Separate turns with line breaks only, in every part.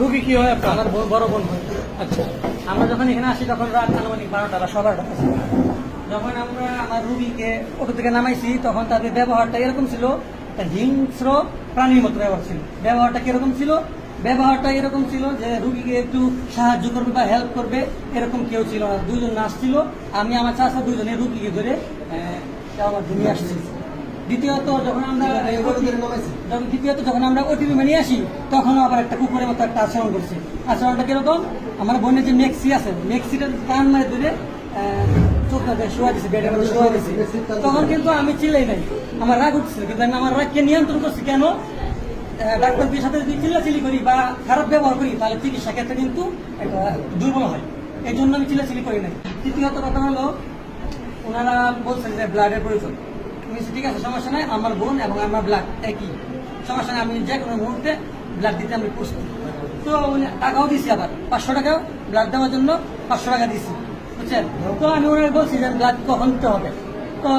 রুগী কি হয়? আপনার
আমার বড় বোন হয়।
আচ্ছা
আমরা যখন এখানে আসি, তখন রাত আনুমানিক বারোটা বা সবার যখন আমরা আমার রুগীকে অটো থেকে নামাইছি, তখন তাদের ব্যবহারটা এরকম ছিল হিংস্র প্রাণীর মতো ব্যবহার ছিল। ব্যবহারটা কীরকম ছিল? ব্যবহারটা এরকম ছিল যে রুগীকে একটু সাহায্য করবে বা হেল্প করবে, এরকম কেউ ছিল না। দুজন নার্স ছিল, আমি, আমার চাষা দুজনে রুগীকে ধরে আমার নিয়ে আসছি। দ্বিতীয়ত যখন আমরা দ্বিতীয়ত যখন আমরা ওটি রুমে নিয়ে আসি, তখন আবার একটা কুকুরের মতো একটা আচরণ করছে। আচরণটা কীরকম? আমার বোনের যে মেক্সি আছে, মেক্সিটা কান মারে দিছে তখন কিন্তু আমি চিল্লাই নাই। আমার রাগ উঠছিল, কিন্তু আমি আমার রাগকে নিয়ন্ত্রণ করছি কেন? ডাক্তারদের সাথে যদি চিল্লাচিল্লি করি বা খারাপ ব্যবহার করি, তাহলে চিকিৎসা ক্ষেত্রে কিন্তু দুর্বল হয়। এই জন্য আমি চিল্লাচিল্লি করি নাই। তৃতীয়ত কথা হলো, ওনারা বলছেন যে ব্লাডের প্রয়োজন। বলছি, ঠিক আছে সমস্যা নাই আমার বোন এবং আমার ব্লাড একই। সমস্যা নেই আমি যে কোনো মুহূর্তে ব্লাড দিতে আমি প্রস্তুত। তো উনি টাকাও দিছি আবার পাঁচশো টাকাও ব্লাড দেওয়ার জন্য পাঁচশো টাকা দিছি বুঝছেন? তো আমি ওনার বলছি যে ব্লাড কখন দিতে হবে? তো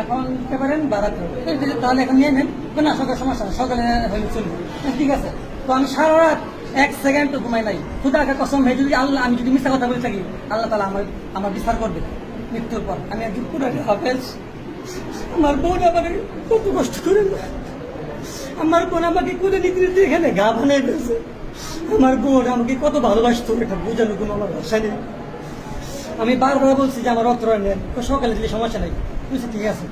এখন দিতে পারেন বা রাখতে হবে। তাহলে এখন নিয়ে নেন। তো না সকালে সমস্যা নেই সকালে হলে চলবে। ঠিক আছে। তো আমি সারা রাত এক সেকেন্ড তো ঘুমাই নাই। খুদা আগে কসম ভাই যদি আল্লাহ আমি যদি মিথ্যা কথা বলে থাকি আল্লাহ তালা আমার আমার বিচার করবে মৃত্যুর পর। আমি একজন পুরো হাফেজ। আমার বোন আমাকে কত কষ্ট করে আমার বোন আমাকে কোলে নিতে নিতে এখানে গা বানিয়ে দিয়েছে আমার বোন আমাকে কত ভালোবাসতো এটা বোঝানো কোনো আমার ভাষা নেই। আমি বারবার বলছি যে আমার রক্ত নেন সকালে দিলে সমস্যা নেই। বুঝছি ঠিক আছে।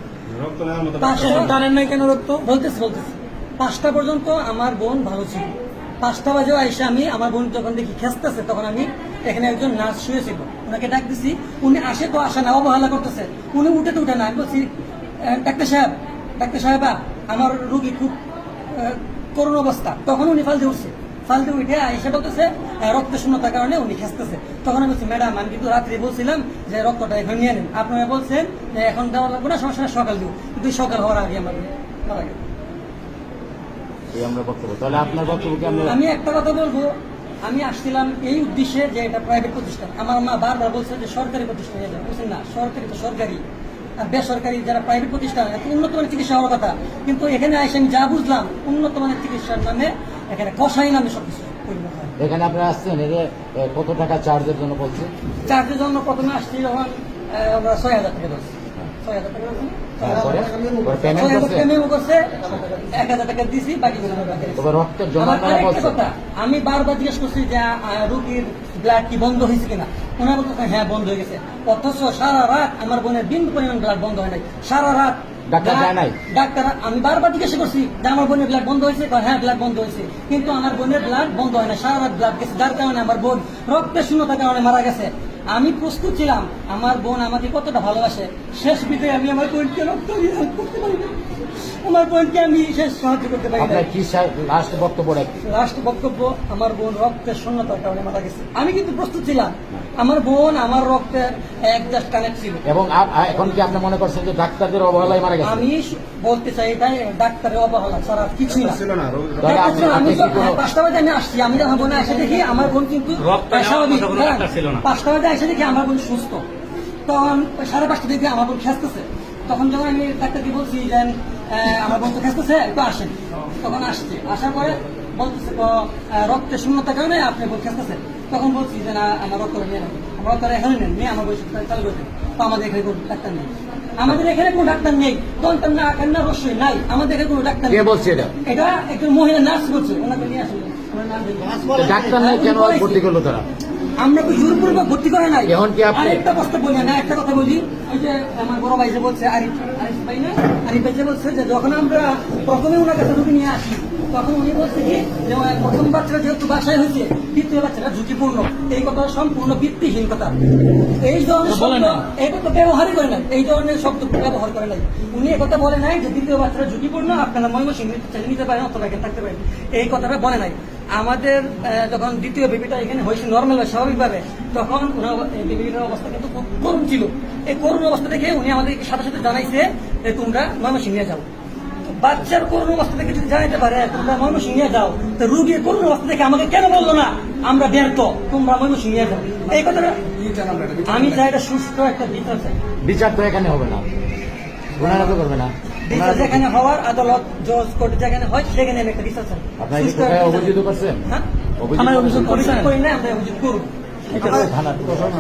পাঁচটা
টানেন নাই কেন রক্ত?
বলতেছি বলতেছি। পাঁচটা পর্যন্ত আমার বোন ভালো ছিল। পাঁচটা বাজে এসে আমি আমার বোন যখন দেখি খেসতেছে তখন আমি এখানে একজন নার্স শুয়েছিল। ওনাকে ডাক দিছি উনি আসে তো আসে না অবহেলা করতেছে। উনি উঠে তো উঠে না। আমি বলছি "আহ, ডাক্তার সাহেব ডাক্তার সাহেবা আমার রুগী খুব করুণ অবস্থা। তখন উনি ফালতে উঠছে। ফালতে উঠে এসে বলতেছে রক্ত শূন্যতার কারণে উনি খেসতেছে। তখন আমি বলছি ম্যাডাম আমি কিন্তু রাত্রে বলছিলাম যে রক্তটা এখন নিয়ে নেন। আপনারা বলছেন যে এখন দেওয়া লাগবে না সমস্যা সকাল দিব। কিন্তু সকাল হওয়ার আগে আমার মারা গেল।
এই আমরা বক্তব্য। তাহলে আপনার বক্তব্যকে আমরা
আমি একটা কথা বলব। আমি আসছিলাম এই উদ্দেশ্যে যে এটা প্রাইভেট প্রতিষ্ঠান। আমার মা বারবার বলছে যে সরকারি প্রতিষ্ঠান এটা বুঝছেন না? সরকারি তো সরকারি। আর বেসরকারি যারা প্রাইভেট প্রতিষ্ঠান এত উন্নত মানের চিকিৎসা হওয়ার কথা। কিন্তু এখানে এসে আমি যা বুঝলাম উন্নত মানের চিকিৎসার নামে এখানে কষাই নামে সবকিছু পরিণত হয়।
এখানে আপনারা আসছেন এদের কত টাকা চার্জের জন্য বলছে
চাকরির জন্য প্রথমে আসছি যখন আমরা ছয় হাজার টাকা ধরছি। ছয় হাজার টাকা।
তারপরে পেমেন্ট করছে?
করছে টাকা দিছি বাকি গুলো
তবে
কথা, আমি বারবার জিজ্ঞেস করছি যে রোগীর ব্লাড কি বন্ধ হয়েছে কিনা? ওনারা বলতেছে হ্যাঁ বন্ধ হয়ে গেছে। অথচ সারা রাত আমার বোনের বিন্দু পরিমাণ ব্লাড বন্ধ হয় নাই। সারা রাত
ডাক্তার যায় নাই?
ডাক্তার আমি বারবার জিজ্ঞাসা করছি যে আমার বোনের ব্লাড বন্ধ হয়েছে? হ্যাঁ ব্লাড বন্ধ হয়েছে। কিন্তু আমার বোনের ব্লাড বন্ধ হয় না সারা রাত ব্লাড গেছে। যার কারণে আমার বোন রক্তের শূন্যতার কারণে মারা গেছে। আমি প্রস্তুত ছিলাম। আমার বোন আমাকে কতটা ভালোবাসে। শেষ বিধে আমি আমার বোনকে রক্ত করতে পারি আমার বোনকে আমি শেষ সাহায্য করতে পারি
কি লাস্ট বক্তব্য
লাস্ট বক্তব্য আমার বোন রক্তের শূন্যতার কারণে মারা গেছে। আমি কিন্তু প্রস্তুত ছিলাম। আমার বোন আমার রক্তের এক জাস্ট কানেক্ট ছিল।
এবং এখন কি আপনি মনে করছেন যে ডাক্তারদের অবহেলায় মারা গেছে?
আমি বলতে চাই এটাই ডাক্তারের অবহেলা ছাড়া কিছুই না।
ছিল না
তাহলে আপনি-
আমি পাঁচটা বাজে আমি আসছি আমি যখন বোনে এসে দেখি আমার বোন কিন্তু স্বাভাবিক হ্যাঁ,
ডাক্তার ছিল না।
পাঁচটা বাজে এসে দেখি আমার বোন সুস্থ। তখন সাড়ে পাঁচটা দেখি আমার বোন খেসতেছে তখন যখন আমি ডাক্তারকে বলছি যে আহ, আমার বোন তো খেসতেছে একটু আসেন। তখন আসছে। আসার পরে বলতেছে রক্তের শূন্যতার কারণে আপনি বোন খেসতেছে তখন বলছি যে না আমার রক্ত নিয়ে নেন আমার রক্ত এখানে নেন নিয়ে আমার বয়স চালু করে তো আমাদের এখানে কোনো ডাক্তার নেই। আমাদের এখানে কোনো ডাক্তার নেই। দন্তার না কান্না রসই নাই। আমাদের এখানে কোনো ডাক্তার নেই।
বলছে এটা?
এটা একজন মহিলা নার্স বলছে ওনাকে নিয়ে আসলে ওনার নাম দেখি।
তো ডাক্তার নাই কেন ভর্তি করল তারা?
আমরা তো জোরপূর্বক ভর্তি করে নাই।
এখন কি আপনি-
আরেকটা প্রস্তাব বলি না একটা কথা বলি। ওই যে আমার বড় ভাই যে বলছে আরিফ আরিফ ভাই না? আরিফ ভাই যে বলছে যে যখন আমরা প্রথমে ওনার কাছে রুগী নিয়ে আসি তখন উনি বলছে কি যে প্রথম বাচ্চাটা যেহেতু বাসায় হয়েছে দ্বিতীয় বাচ্চাটা ঝুঁকিপূর্ণ। এই কথা সম্পূর্ণ ভিত্তিহীন কথা। এই ধরনের শব্দ। এই কথা ব্যবহারই করে নাই। এই ধরনের শব্দ ব্যবহার করে নাই। উনি একথা বলে নাই যে দ্বিতীয় বাচ্চাটা ঝুঁকিপূর্ণ আপনারা ময়মনসিংহ ছেলে নিতে পারেন অথবা এখানে থাকতে পারেন। এই কথাটা বলে নাই। আমাদের যখন দ্বিতীয় বেবিটা এখানে হয়েছে নর্মাল স্বাভাবিকভাবে তখন বেবিটার অবস্থা কিন্তু খুব করুণ ছিল। এই করুণ অবস্থা দেখে উনি আমাদের সাথে সাথে জানাইছে যে তোমরা ময়মনসিংহ নিয়ে যাও। বাচ্চার করুণ অবস্থা দেখে যদি জানাইতে পারে তোমরা ময়মনসিংহ নিয়ে যাও। তো রুগীর করুণ অবস্থা দেখে আমাকে কেন বলল না? আমরা ব্যর্থ তোমরা ময়মনসিংহ নিয়ে যাও। এই কথাটা আমি চাই। এটা সুস্থ একটা বিচার চাই।
বিচার তো এখানে হবে না। ওনারা তো করবে না।
বিচার যেখানে হওয়ার আদালত জজ কোর্ট যেখানে হয় সেখানে আমি একটা বিচার চাই।
আপনার কি
সুষ্ঠু
কোথায়
একটা বিচার
অবহিত
চাই।
করছেন?
হ্যাঁ?
অভিযোগ
অভিযোগ করি না আমরা অভিযোগ করব।
প্রশাসন